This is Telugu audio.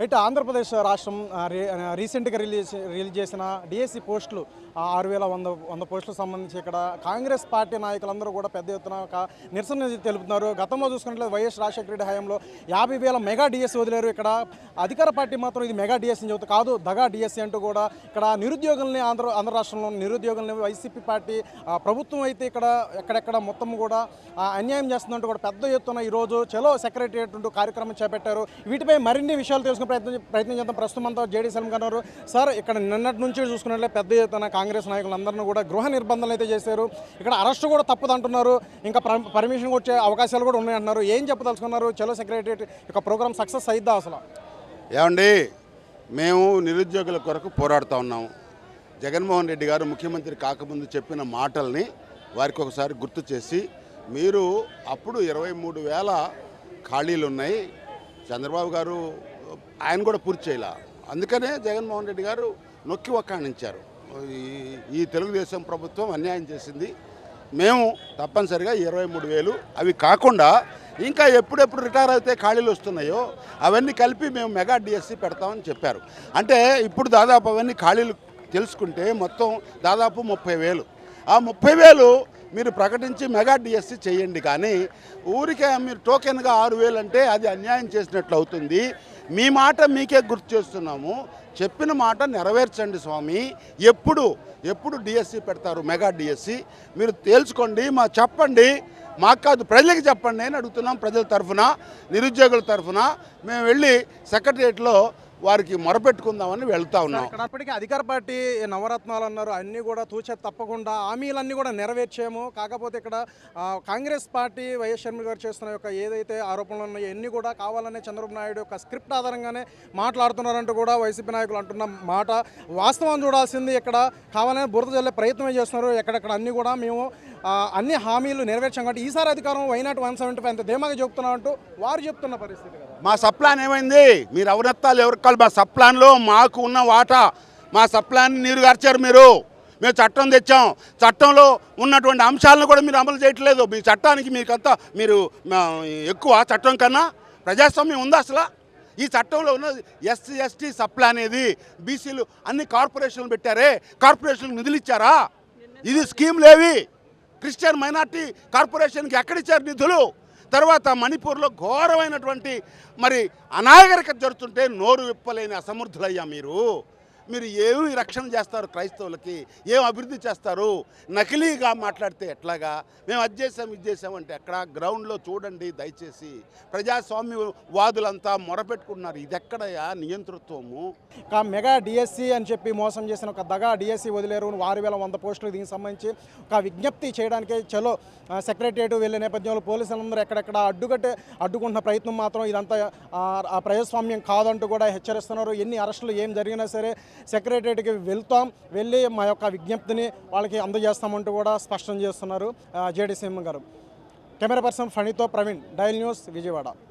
ఇటు ఆంధ్రప్రదేశ్ రాష్ట్రం రీ- రీసెంట్గా రిలీజ్ రిలీజ్ చేసిన డిఎస్సి పోస్టులు ఆరు వేల వంద వంద పోస్టులకు సంబంధించి ఇక్కడ కాంగ్రెస్ పార్టీ నాయకులందరూ కూడా పెద్ద ఎత్తున ఒక నిరసన తెలుపుతున్నారు. గతంలో చూసుకున్నట్లయితే వైఎస్ రాజశేఖర రెడ్డి హయాంలో యాభై వేల మెగా డిఎస్సి వదిలేరు. ఇక్కడ అధికార పార్టీ మాత్రం ఇది మెగా డిఎస్సి అని చెబుతుంది కాదు దగా డిఎస్సి అంటూ కూడా ఇక్కడ నిరుద్యోగుల్ని ఆంధ్ర ఆంధ్ర రాష్ట్రంలో నిరుద్యోగుల్ని వైసీపీ పార్టీ ప్రభుత్వం అయితే ఇక్కడ ఎక్కడెక్కడ మొత్తం కూడా అన్యాయం చేస్తుందంటూ కూడా పెద్ద ఎత్తున ఈరోజు చలో సెక్రటరియట్ కార్యక్రమం చేపట్టారు. వీటిపై మరిన్ని విషయాలు తెలుసుకుని ప్రయత్నం ప్రయత్నం చేద్దాం. ప్రస్తుతం అంతా జేడీ సలీం గారు సార్ ఇక్కడ నిన్నటి నుంచి చూసుకున్నట్లే పెద్ద ఎత్తున కాంగ్రెస్ నాయకులందరినీ కూడా గృహ నిర్బంధాలు అయితే చేశారు. ఇక్కడ అరెస్ట్ కూడా తప్పదు అంటున్నారు ఇంకా పర్- పర్మిషన్ వచ్చే అవకాశాలు కూడా ఉన్నాయంటున్నారు. ఏం చెప్పదలుచుకున్నారు? చలో సెక్రటరియట్ యొక్క ప్రోగ్రామ్ సక్సెస్ అయిద్దా అసలు? ఏమండి మేము నిరుద్యోగుల కొరకు పోరాడుతూ ఉన్నాము. జగన్మోహన్ రెడ్డి గారు ముఖ్యమంత్రి కాకముందు చెప్పిన మాటల్ని వారికి ఒకసారి గుర్తు చేసి మీరు అప్పుడు ఇరవై మూడు వేల ఖాళీలు ఉన్నాయి చంద్రబాబు గారు ఆయన కూడా పూర్తి చేయాల. అందుకనే జగన్మోహన్ రెడ్డి గారు నొక్కి ఒక్కాణించారు ఈ ఈ తెలుగుదేశం ప్రభుత్వం అన్యాయం చేసింది. మేము తప్పనిసరిగా ఇరవై మూడు వేలు. అవి కాకుండా ఇంకా ఎప్పుడెప్పుడు రిటైర్ అయితే ఖాళీలు వస్తున్నాయో అవన్నీ కలిపి మేము మెగా డిఎస్సి పెడతామని చెప్పారు. అంటే ఇప్పుడు దాదాపు అవన్నీ ఖాళీలు తెలుసుకుంటే మొత్తం దాదాపు ముప్పై వేలు. ఆ ముప్పై వేలు మీరు ప్రకటించి మెగా డిఎస్సి చేయండి కానీ ఊరికే మీరు టోకెన్గా ఆరు వేలు అంటే అది అన్యాయం చేసినట్లు అవుతుంది. మీ మాట మీకే గుర్తు చేస్తున్నాము. చెప్పిన మాట నెరవేర్చండి స్వామి. ఎప్పుడు ఎప్పుడు డిఎస్సి పెడతారు మెగా డిఎస్సి మీరు తేల్చుకోండి మా చెప్పండి. మాకు కాదు ప్రజలకు చెప్పండి. అని అడుగుతున్నాం ప్రజల తరఫున నిరుద్యోగుల తరఫున. మేము వెళ్ళి సెక్రటరియట్లో వారికి మొరపెట్టుకుందామని వెళ్తా ఉన్నాం. అప్పటికే అధికార పార్టీ నవరత్నాలు అన్నారు. అన్నీ కూడా తూచే తప్పకుండా హామీలన్నీ కూడా నెరవేర్చాము. కాకపోతే ఇక్కడ కాంగ్రెస్ పార్టీ వైఎస్ షర్మి గారు చేస్తున్న యొక్క ఏదైతే ఆరోపణలు ఉన్నాయో అన్నీ కూడా కావాలనే చంద్రబాబు నాయుడు యొక్క స్క్రిప్ట్ ఆధారంగానే మాట్లాడుతున్నారంటూ కూడా వైసీపీ నాయకులు అంటున్న మాట వాస్తవం చూడాల్సింది. ఇక్కడ కావాలనే బురద జల్లే ప్రయత్నమే చేస్తున్నారు. ఎక్కడెక్కడ అన్నీ కూడా మేము అన్ని హామీలు నెరవేర్చాం. కాబట్టి ఈసారి అధికారం వైనాట్ వన్ సెవెంటీ ఫైవ్ అంత ధీమాగా చెప్తున్నాం అంటూ వారు చెప్తున్న పరిస్థితి మా సప్లాన్ ఏమైంది? మీరు అవనత్తాలు ఎవరికి కాదు మా సప్లాన్లో మాకు ఉన్న వాటా. మా సప్లాన్ని నీరు గార్చారు మీరు. మేము చట్టం తెచ్చాం. చట్టంలో ఉన్నటువంటి అంశాలను కూడా మీరు అమలు చేయట్లేదు. మీ చట్టానికి మీకంతా మీరు ఎక్కువ చట్టం కన్నా ప్రజాస్వామ్యం ఉందా అసలు? ఈ చట్టంలో ఉన్న ఎస్సీ ఎస్టీ సప్లా అనేది బీసీలు అన్ని కార్పొరేషన్లు పెట్టారే. కార్పొరేషన్కి నిధులు ఇచ్చారా? ఇది స్కీమ్లేవి క్రిస్టియన్ మైనార్టీ కార్పొరేషన్కి ఎక్కడిచ్చారు నిధులు? తర్వాత మణిపూర్లో ఘోరమైనటువంటి మరి అనాగరికత జరుగుతుంటే నోరు విప్పలేని అసమర్థులయ్యా మీరు. మీరు ఏమి రక్షణ చేస్తారు క్రైస్తవులకి? ఏం అభివృద్ధి చేస్తారు? నకిలీగా మాట్లాడితే ఎట్లాగా? మేము అది చేసాం ఇది చేసామంటే ఎక్కడ? గ్రౌండ్లో చూడండి దయచేసి. ప్రజాస్వామ్య వాదులంతా మొరపెట్టుకుంటున్నారు. ఇది ఎక్కడయా నియంతృత్వము. ఒక మెగా డిఎస్సి అని చెప్పి మోసం చేసిన ఒక దగా డిఎస్సి వదిలేరు. ఆరు వేల వంద పోస్టులు దీనికి సంబంధించి ఒక విజ్ఞప్తి చేయడానికి చలో సెక్రటరియట్ వెళ్ళే నేపథ్యంలో పోలీసులందరూ ఎక్కడెక్కడ అడ్డుకట్టే అడ్డుకుంటున్న ప్రయత్నం మాత్రం ఇదంతా ఆ ప్రజాస్వామ్యం కాదంటూ కూడా హెచ్చరిస్తున్నారు. ఎన్ని అరెస్టులు ఏం జరిగినా సరే సెక్రటరియట్కి వెళ్తాం వెళ్ళి మా యొక్క విజ్ఞప్తిని వాళ్ళకి అందజేస్తామంటూ కూడా స్పష్టం చేస్తున్నారు జేడీ సింహం గారు. కెమెరా పర్సన్ ఫణితో ప్రవీణ్ డైల్ న్యూస్ విజయవాడ.